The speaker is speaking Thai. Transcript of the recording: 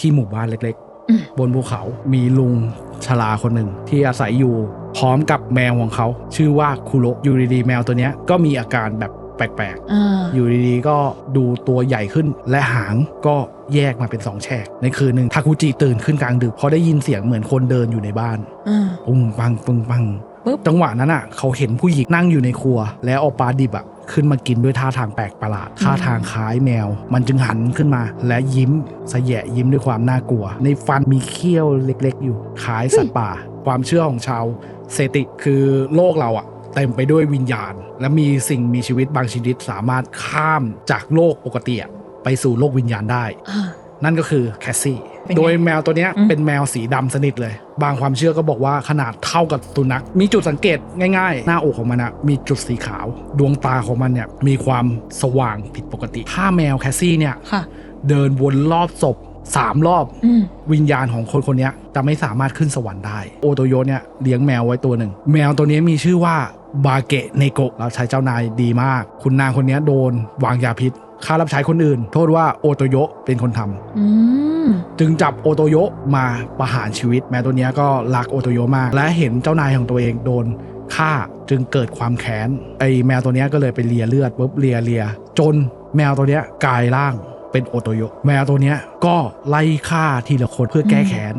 ที่หมู่บ้านเล็กอืมๆบนภูเขามีลุงชราคนหนึ่งที่อาศัยอยู่พร้อมกับแมวของเขา ชื่อว่าคุโระอยู่ดีๆแมวตัวเนี้ยก็มีอาการแบบแปลกๆอ่าอยู่ดีๆ ก็ดูตัวใหญ่ขึ้นและหางก็แยกมาเป็นสองแฉก ในคืนหนึ่งทาคุจิตื่นขึ้นกลางดึกเพราะได้ยินเสียงเหมือนคนเดินอยู่ในบ้านอ่าปุ้งปังปุ้งปังปึ๊บจังหวะนั้นอะ เขาเห็นผู้หญิงนั่งอยู่ในครัว แล้วเอาปลาดิบอะ ขึ้นมากินด้วยท่าทางแปลกประหลาด ท่าทางคล้ายแมว มันจึงหันขึ้นมา และยิ้มสะแยะยิ้มด้วยความน่ากลัว ในฟันมีเขี้ยวเล็ก ๆ อยู่คล้ายสัตว์ป่า ความเชื่อของชาวเซติกคือโลกเราอะเต็มไปด้วยวิญญาณ และมีสิ่งมีชีวิตบางชนิดสามารถข้ามจากโลกปกติอะไปสู่โลกวิญญาณได้อ่านั่นก็คือแคสซี่เป็นไง โดยแมวตัวเนี้ยอืมเป็นแมวสีดำสนิทเลย บางความเชื่อก็บอกว่าขนาดเท่ากับสุนัขมีจุดสังเกตง่ายๆ หน้าอกของมันอะมีจุดสีขาว ดวงตาของมันเนี่ยมีความสว่างผิดปกติ ถ้าแมวแคสซี่เนี่ยค่ะเดินวนรอบศพสามรอบอืมวิญญาณของคนคนเนี้ยจะไม่สามารถขึ้นสวรรค์ได้ โอโตโยเนี่ยเลี้ยงแมวไว้ตัวหนึ่ง แมวตัวนี้มีชื่อว่าบาเกะเนโกะเราใช้เจ้านายดีมาก คุณนางคนเนี้ยโดนวางยาพิษค่ารับใช้คนอื่น โทษว่าโอโตโยเป็นคนทำอืม จึงจับโอโตโยมาประหารชีวิต แมวตัวเนี้ยก็รักโอโตโยมาก และเห็นเจ้านายของตัวเองโดนฆ่าจึงเกิดความแค้นไอแมวตัวนี้ก็เลยไปเลียเลือดปุ๊บเลียเลียจนแมวตัวนี้กลายร่างเป็นโอโตโยแมวตัวนี้ก็ไล่ฆ่าทีละคนเพื่อแก้แค้น